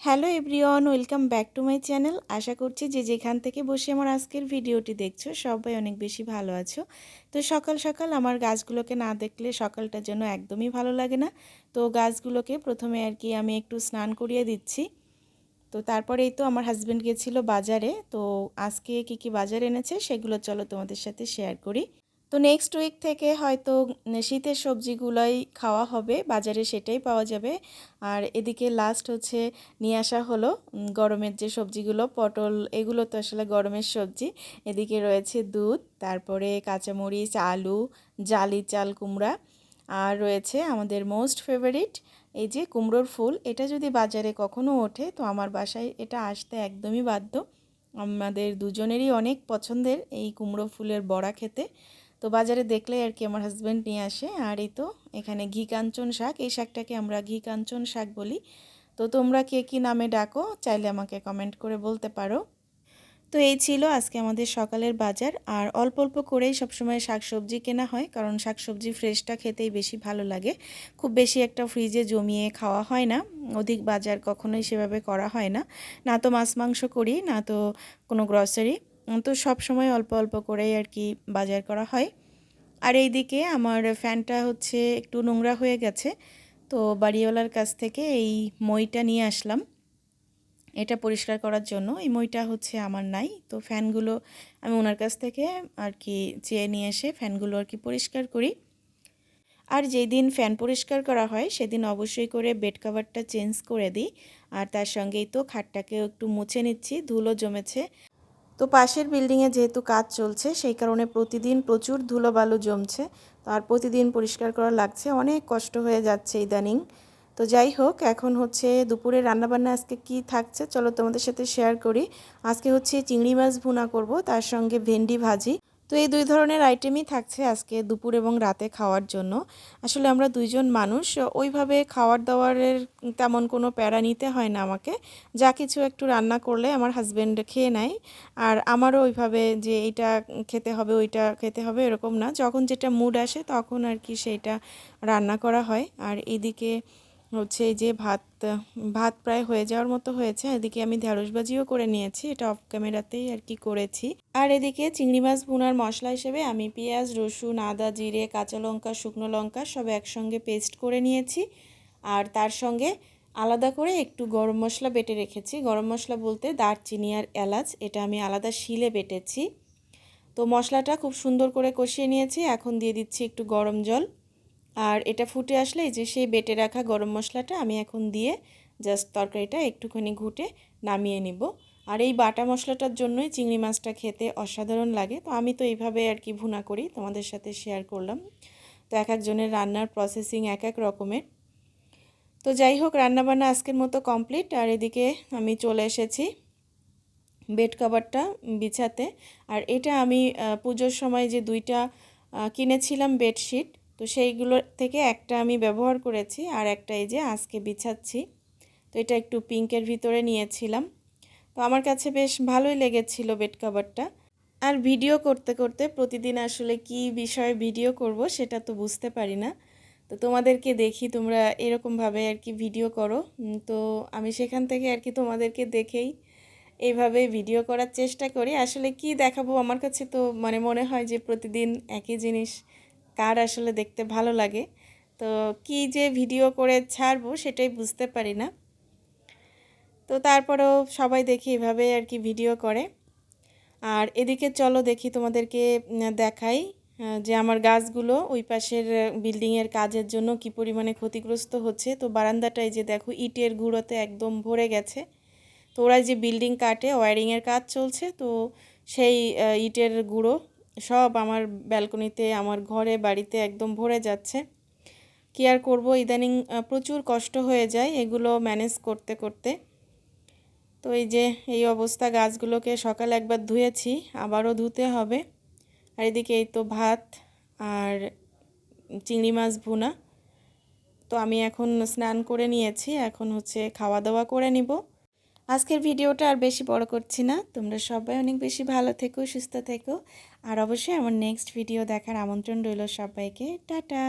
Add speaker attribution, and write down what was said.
Speaker 1: Hello everyone, welcome back to my channel. আশা করছি যে যেখান থেকে বসে আমার আজকের ভিডিওটি দেখছ, সবাই অনেক বেশি ভালো আছো। তো সকাল সকাল আমার গাছগুলোকে না দেখলে সকালটার জন্য একদমই ভালো লাগে না। তো গাছগুলোকে প্রথমে আর কি আমি একটু স্নান করিয়ে দিচ্ছি। তো তারপরেই তো আমার হাজব্যান্ড গেছিল বাজারে। তো আজকে কি কি বাজার এনেছে সেগুলো চলো তোমাদের সাথে শেয়ার করি। তো নেক্সট উইক থেকে হয়তো শীতের সবজিগুলোই খাওয়া হবে, বাজারে সেটাই পাওয়া যাবে। আর এদিকে লাস্ট হচ্ছে নিয়ে আসা হলো গরমের যে সবজিগুলো, পটল, এগুলো তো আসলে গরমের সবজি। এদিকে রয়েছে দুধ, তারপরে কাঁচামরিচ, আলু, জালি চাল, কুমড়া। আর রয়েছে আমাদের মোস্ট ফেভারিট এই যে কুমড়োর ফুল। এটা যদি বাজারে কখনো ওঠে, তো আমার বাসায় এটা আসতে একদমই বাধ্য। আমাদের দুজনেরই অনেক পছন্দের এই কুমড়ো ফুলের বড়া খেতে। তো বাজারে দেখলে আর কি আমার হাজব্যান্ড নিয়ে আসে। আর এই তো এখানে ঘি কাঞ্চন শাক, এই শাকটাকে আমরা ঘি কাঞ্চন শাক বলি। তো তোমরা কে কী নামে ডাকো, চাইলে আমাকে কমেন্ট করে বলতে পারো। তো এই ছিল আজকে আমাদের সকালের বাজার। আর অল্প অল্প করেই সবসময় শাকসবজি কেনা হয়, কারণ শাকসবজি ফ্রেশটা খেতেই বেশি ভালো লাগে। খুব বেশি একটা ফ্রিজে জমিয়ে খাওয়া হয় না। অধিক বাজার কখনোই সেভাবে করা হয় না। না তো মাছ মাংস করি, না তো কোনো গ্রসারি তো সব সময় অল্প অল্প করেই আর কি বাজার করা হয়। আর এই দিকে আমার ফ্যানটা হচ্ছে একটু নোংরা হয়ে গেছে, তো বাড়িওয়ালার কাছ থেকে এই মইটা নিয়ে আসলাম। এটা পরিষ্কার করার জন্য, এই মইটা হচ্ছে আমার নাই, তো ফ্যানগুলো আমি ওনার কাছ থেকে আর কি চেয়ে নিয়ে এসে ফ্যানগুলো আর কি পরিষ্কার করি। আর যেই দিন ফ্যান পরিষ্কার করা হয়, সেদিন অবশ্যই করে বেড কাভারটা চেঞ্জ করে দিই। আর তার সঙ্গেই তো খাটটাকেও একটু মুছে নিচ্ছি, ধুলো জমেছে তো পাশের বিল্ডিংয়ে যেহেতু কাজ চলছে, সেই কারণে প্রতিদিন প্রচুর ধুলোবালু জমছে। তো আর প্রতিদিন পরিষ্কার করা লাগছে। অনেক কষ্ট হয়ে যাচ্ছে ইদানিং। তো যাই হোক, এখন হচ্ছে দুপুরে রান্নাবান্না আজকে কি থাকছে, চলো তোমাদের সাথে শেয়ার করি। আজকে হচ্ছে চিংড়ি মাছ ভুনা করব, তার সঙ্গে ভেন্ডি ভাজি। তো এই দুই ধরনের আইটেমই থাকছে আজকে দুপুর এবং রাতে খাওয়ার জন্য। আসলে আমরা দুইজন মানুষ, ওইভাবে খাওয়ার দাওয়ারের তেমন কোনো প্যারা নিতে হয় না আমাকে। যা কিছু একটু রান্না করলে আমার হাজব্যান্ড খেয়ে নেয়, আর আমারও ওইভাবে যে এইটা খেতে হবে, ওইটা খেতে হবে এরকম না। যখন যেটা মুড আসে তখন আর কি সেইটা রান্না করা হয়। আর এদিকে হচ্ছে এই যে ভাত ভাত প্রায় হয়ে যাওয়ার মতো হয়েছে। এদিকে আমি ঢ্যাঁড়সবাজিও করে নিয়েছি, এটা অফ ক্যামেরাতেই আর কি করেছি। আর এদিকে চিংড়ি মাছ ভুনার মশলা হিসেবে আমি পেঁয়াজ, রসুন, আদা, জিরে, কাঁচা লঙ্কা, শুকনো লঙ্কা সব একসঙ্গে পেস্ট করে নিয়েছি। আর তার সঙ্গে আলাদা করে একটু গরম মশলা বেটে রেখেছি। গরম মশলা বলতে দারচিনি আর এলাচ, এটা আমি আলাদা শিলে বেটেছি। তো মশলাটা খুব সুন্দর করে কষিয়ে নিয়েছি। এখন দিয়ে দিচ্ছি একটু গরম জল। আর এটা ফুটে আসলে যে সেই বেটে রাখা গরম মশলাটা আমি এখন দিয়ে জাস্ট তরকারিটা একটুখানি ঘুটে নামিয়ে নিব। আর এই বাটা মশলাটার জন্যই চিংড়ি মাছটা খেতে অসাধারণ লাগে। তো আমি তো এইভাবে আর কি ভুনা করি, তোমাদের সাথে শেয়ার করলাম। তো এক একজনের রান্নার প্রসেসিং এক এক রকমের। তো যাই হোক, রান্নাবান্না আজকের মতো কমপ্লিট আর এদিকে আমি চলে এসেছি বেড কভারটা বিছাতে। আর এটা আমি পুজোর সময় যে দুইটা কিনেছিলাম বেডশিট তো সেইগুলোর থেকে একটা আমি ব্যবহার করেছি আর একটা এই যে আজকে বিছাচ্ছি। তো এটা একটু পিঙ্কের ভিতরে নিয়েছিলাম। তো আমার কাছে বেশ ভালোই লেগেছিল বেড কাভারটা। আর ভিডিও করতে করতে প্রতিদিন আসলে কি বিষয়ে ভিডিও করব সেটা তো বুঝতে পারি না। তো তোমাদেরকে দেখি তোমরা এরকমভাবে আর কি ভিডিও করো। তো আমি সেখান থেকে আর কি তোমাদেরকে দেখেই এইভাবে ভিডিও করার চেষ্টা করি। আসলে কি দেখাবো? আমার কাছে তো মানে মনে হয় যে প্রতিদিন একই জিনিস কার আসলে দেখতে ভালো লাগে। তো কি যে ভিডিও করে ছাড়বো সেটাই বুঝতে পারি না। তো তারপরেও সবাই দেখি এভাবে আর কি ভিডিও করে। আর এদিকে চলো দেখি তোমাদেরকে দেখাই যে আমার গাছগুলো ওই পাশের বিল্ডিংয়ের কাজের জন্য কি পরিমাণে ক্ষতিগ্রস্ত হচ্ছে। তো বারান্দাটায় যে দেখো, ইটের গুঁড়োতে একদম ভরে গেছে। তো ওরা যে বিল্ডিং কাটে, ওয়ারিংয়ের কাজ চলছে। তো সেই ইটের গুঁড়ো সব আমার ব্যালকনিতে, আমার ঘরে, বাড়িতে একদম ভরে যাচ্ছে। কি আর করব? ইদানিং প্রচুর কষ্ট হয়ে যায় এগুলো ম্যানেজ করতে করতে। তো এই যে, এই অবস্থা, গাছগুলোকে সকালে একবার ধুয়েছি, আবারও ধুতে হবে। আর এদিকে এই তো ভাত আর চিংড়ি মাছ ভুনা। তো আমি এখন স্নান করে নিয়েছি, এখন হচ্ছে খাওয়া দাওয়া করে নিব। আজকের ভিডিওটা আর বেশি বড় করছি না। তোমরা সবাই অনেক বেশি ভালো থেকো, সুস্থ থেকো। আর অবশ্যই আমার নেক্সট ভিডিও দেখার আমন্ত্রণ রইল সবাইকে। টাটা!